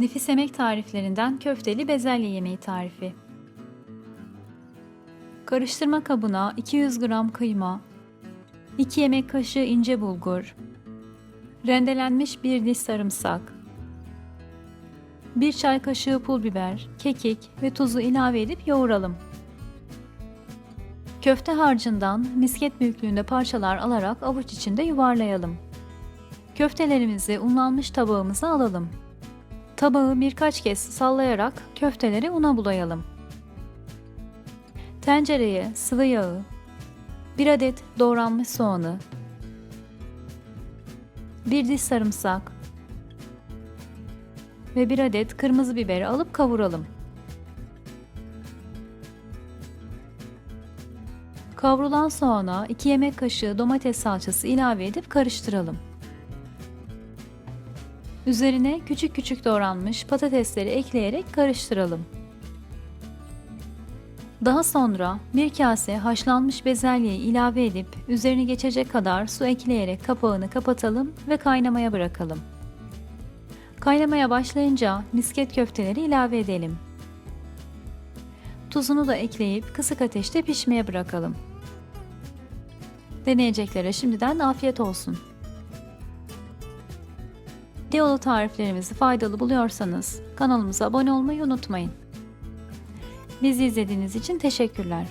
Nefis yemek tariflerinden köfteli bezelye yemeği tarifi. Karıştırma kabına 200 gram kıyma, 2 yemek kaşığı ince bulgur, rendelenmiş bir diş sarımsak, 1 çay kaşığı pul biber, kekik ve tuzu ilave edip yoğuralım. Köfte harcından misket büyüklüğünde parçalar alarak avuç içinde yuvarlayalım. Köftelerimizi unlanmış tabağımıza alalım. Tabağı birkaç kez sallayarak köfteleri una bulayalım. Tencereye sıvı yağı, 1 adet doğranmış soğanı, 1 diş sarımsak ve 1 adet kırmızı biberi alıp kavuralım. Kavrulan soğana 2 yemek kaşığı domates salçası ilave edip karıştıralım. Üzerine küçük küçük doğranmış patatesleri ekleyerek karıştıralım. Daha sonra bir kase haşlanmış bezelyeyi ilave edip üzerine geçecek kadar su ekleyerek kapağını kapatalım ve kaynamaya bırakalım. Kaynamaya başlayınca misket köfteleri ilave edelim. Tuzunu da ekleyip kısık ateşte pişmeye bırakalım. Deneyeceklere şimdiden afiyet olsun. Diyolu tariflerimizi faydalı buluyorsanız kanalımıza abone olmayı unutmayın. Bizi izlediğiniz için teşekkürler.